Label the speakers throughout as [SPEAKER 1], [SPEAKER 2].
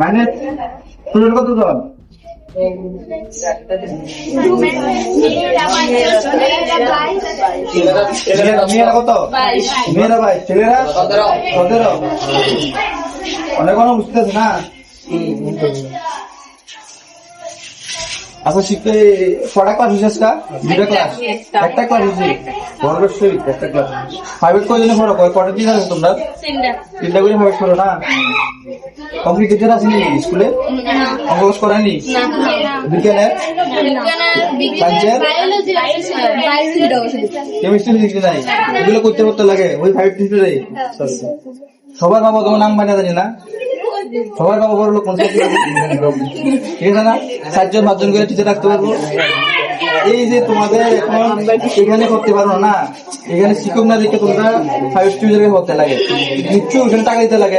[SPEAKER 1] মানে তোদের কত জন ছেলেরা? সতেরো। অনেক অনেক বুঝতেছে না? আচ্ছা শিখতে কটা ক্লাস হয়েছে আজকা? দুটা ক্লাস একটা ক্লাস হয়েছে? গর্বের সহিত একটা ক্লাস ফাইভের কয়জনে পড়ো? কটা দিন আছে তোমরা? তিনটা। করে ফাইভ পড়ো না? কমপ্লিট টিচার আছে নি। স্কুলে অঙ্ক করেনি বিজ্ঞানের? কেমিস্ট্রি ফিজিক্স নাই? এগুলো করতে করতে লাগে। ওই ফাইভ টিচারে সবার বাবা তোমার নাম বানিয়ে জানি না? সবার বাবা বড় লোক, পঞ্চায়েত ঠিক আছে না? চারজন পাঁচজন করে টিচার রাখতে পারব। এই যে তোমাদের এখন এখানে করতে পারো না, এখানে শিক্ষক না দেখে তোমরা ফাইভ টিচারকে করতে লাগে। নিশ্চয়ই ওখানে টাকা দিতে লাগে।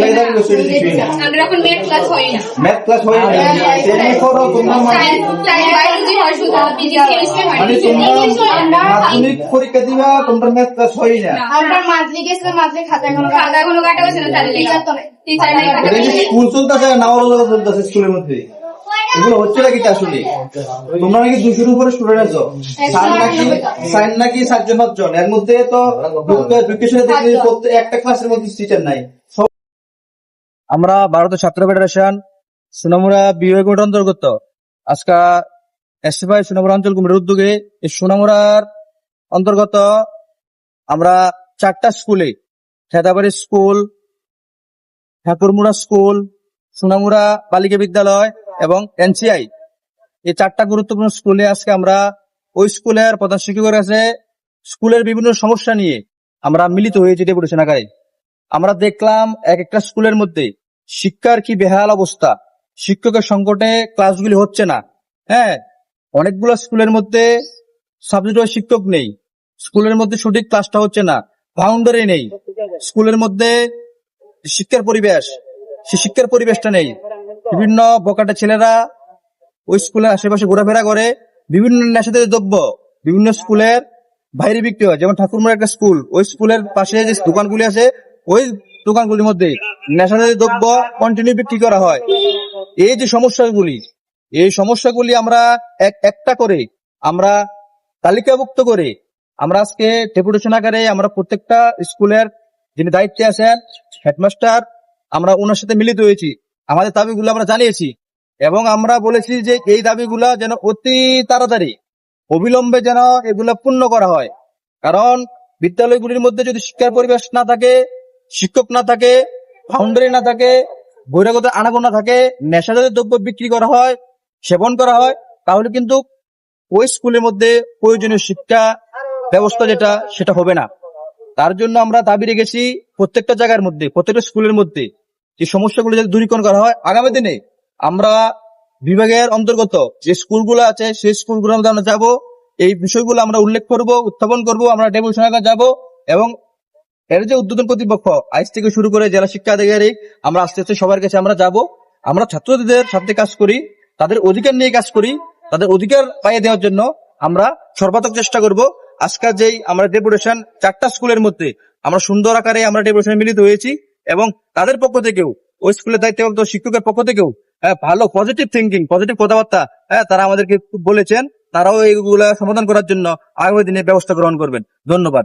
[SPEAKER 2] যে
[SPEAKER 1] লাগে দাঁড়িয়ে বসে দিছিল
[SPEAKER 2] আমরা এখন মেথ ক্লাস হয় না
[SPEAKER 1] ম্যাথ ক্লাস হয় না এমনি করো তোমরা মানে
[SPEAKER 2] বায়োলজি হয় শুধু ফিজিক্স কেমিস্ট্রি হয়
[SPEAKER 1] মানে তোমরা মাধ্যমিক পরীক্ষা দিবা তোমরা ম্যাথ ক্লাস হয় না
[SPEAKER 2] আমরা খাতা খাতা কাটা হয়েছে না? টিচার তো টিচার নাই
[SPEAKER 1] স্কুল চলতেছে না চলতেছে স্কুলের মধ্যে? এগুলো হচ্ছে নাকি আসলে তোমরা নাকি দুশোর উপরে স্টুডেন্ট আছো? সাইন নাকি সাইন নাকি সাতজন পাঁচজন? এর মধ্যে তো এডুকেশনে দেখলে প্রত্যেক একটা ক্লাসের মধ্যে টিচার নাই। আমরা ভারতের ছাত্র ফেডারেশন সোনামুড়া বিভাগ অন্তর্গত। আজকা এসএফআই সোনামুড়া অঞ্চল কমিটির উদ্যোগে এই সোনামুড়ার অন্তর্গত আমরা চারটা স্কুলে খেদাবাড়ি স্কুল, ঠাকুরমুড়া স্কুল, সোনামুড়া বালিকা বিদ্যালয় এবং এনসিআই। এই চারটা গুরুত্বপূর্ণ স্কুলে আজকে আমরা ওই স্কুলের প্রধান শিক্ষকের কাছে স্কুলের বিভিন্ন সমস্যা নিয়ে আমরা মিলিত হয়েছি ডেপুটেশন আকারে। আমরা দেখলাম এক একটা স্কুলের মধ্যে শিক্ষার কি বেহাল অবস্থা? শিক্ষকের সংকটে ক্লাসগুলি হচ্ছে না। হ্যাঁ অনেকগুলো স্কুলের মধ্যে সাবজেক্ট শিক্ষক নেই। স্কুলের মধ্যে সঠিক ক্লাসটা হচ্ছে না। বাউন্ডারি নেই। স্কুলের মধ্যে শিক্ষার পরিবেশ। সে শিক্ষার পরিবেশটা নেই। বিভিন্ন বকাটা ছেলেরা ওই স্কুলের আশেপাশে ঘোরাফেরা করে। বিভিন্ন নেশাতে দ্রব্য বিভিন্ন স্কুলের বাইরে বিক্রি হয়। যেমন ঠাকুরমার একটা স্কুল ওই স্কুলের পাশে যে দোকানগুলি আছে, ওই দোকানগুলির মধ্যে নেশাজাতীয় দ্রব্য কন্টিনিউ বিক্রি করা হয়। এই যে সমস্যাগুলি, এই সমস্যাগুলি আমরা এক, একটা করে আমরা তালিকাভুক্ত করে আমরা আজকে ডেপুটেশন আকারে আমরা প্রত্যেকটা স্কুলের যিনি দায়িত্বে আছেন, হেডমাস্টার, আমরা ওনার সাথে মিলিত হয়েছি। আমাদের দাবিগুলো আমরা জানিয়েছি এবং আমরা বলেছি যে এই দাবিগুলা যেন অতি তাড়াতাড়ি অবিলম্বে যেন এগুলা পূর্ণ করা হয়। কারণ বিদ্যালয়গুলির মধ্যে যদি শিক্ষার পরিবেশ না থাকে শিক্ষক না থাকে ফাউন্ডারি না থাকে বৈরাগত বহিরাগত আনাগোনা থাকে নেশাজাতীয় দ্রব্য বিক্রি করা হয়, সেবন করা হয়, তাহলে কিন্তু ওই স্কুলের মধ্যে প্রয়োজনীয় শিক্ষা ব্যবস্থা যেটা, সেটা হবে না। তার জন্য আমরা দাবি রেখেছি প্রত্যেকটা জায়গার মধ্যে, প্রত্যেকটা স্কুলের মধ্যে যে সমস্যাগুলো যাতে দূরীকরণ করা হয়, আগামী দিনে আমরা বিভাগের অন্তর্গত যে স্কুলগুলো আছে, সেই স্কুলগুলোর মধ্যে আমরা যাব, এই বিষয়গুলো আমরা উল্লেখ করব, উত্থাপন করব, আমরা ডেপুটেশন যাব এবং এর যে উদ্বোধন কর্তৃপক্ষ আইস থেকে শুরু করে জেলা শিক্ষা আধিকারিক আমরা আস্তে আস্তে সবার কাছে আমরা যাব। আমরা ছাত্রদের সাথে কাজ করি তাদের অধিকার নিয়ে কাজ করি তাদের অধিকার পাইয়ে দেওয়ার জন্য আমরা সর্বাত্মক চেষ্টা করব। আজকাল যেই আমরা ডেপুটেশন চারটা স্কুলের মধ্যে আমরা সুন্দর আকারে আমরা ডেপুটেশন মিলিত হয়েছি এবং তাদের পক্ষ থেকেও ওই স্কুলের দায়িত্বপ্রাপ্ত শিক্ষকের পক্ষ থেকেও হ্যাঁ, ভালো পজিটিভ থিঙ্কিং পজিটিভ কথাবার্তা হ্যাঁ তারা আমাদেরকে বলেছেন তারাও এইগুলা সমাধান করার জন্য আগামী দিনে ব্যবস্থা গ্রহণ করবেন। ধন্যবাদ।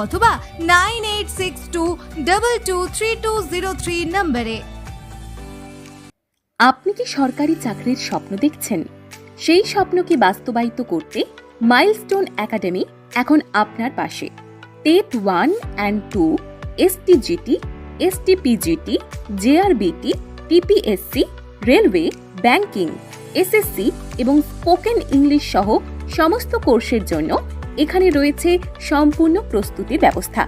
[SPEAKER 3] অথবা nine eight six two double two three two zero three নম্বরে।
[SPEAKER 4] আপনি কি সরকারি চাকরির স্বপ্ন দেখছেন? সেই স্বপ্নকে বাস্তবায়িত করতে মাইলস্টোন একাডেমি এখন আপনার পাশে। TET one and two STGT STPGT JRBT TPSC railway banking SSC এবং স্পোকেন ইংলিশ সহ সমস্ত কোর্সের জন্য এখানে রয়েছে সম্পূর্ণ প্রস্তুতির ব্যবস্থা।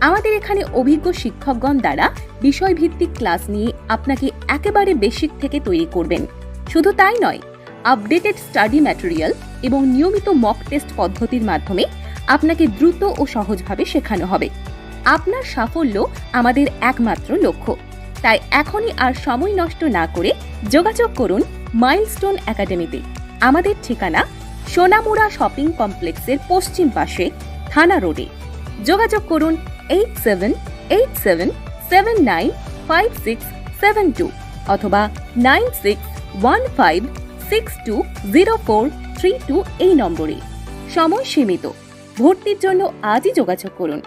[SPEAKER 4] আমাদের এখানে অভিজ্ঞ শিক্ষকগণ দ্বারা বিষয়ভিত্তিক ক্লাস নিয়ে আপনাকে একেবারে বেসিক থেকে তৈরি করবেন। শুধু তাই নয়, আপডেটেড স্টাডি ম্যাটেরিয়াল এবং নিয়মিত মক টেস্ট পদ্ধতির মাধ্যমে আপনাকে দ্রুত ও সহজভাবে শেখানো হবে। আপনার সাফল্য আমাদের একমাত্র লক্ষ্য। তাই এখনই আর সময় নষ্ট না করে যোগাযোগ করুন মাইলস্টোন একাডেমিতে। আমাদের ঠিকানা সোনামুড়া শপিং কমপ্লেক্সের পশ্চিম পাশে থানা রোডে। যোগাযোগ করুন eight seven eight seven seven nine five six seven two অথবা nine six one five six two zero four three two এই নম্বরে। সময় সীমিত। ভর্তির জন্য আজই যোগাযোগ করুন।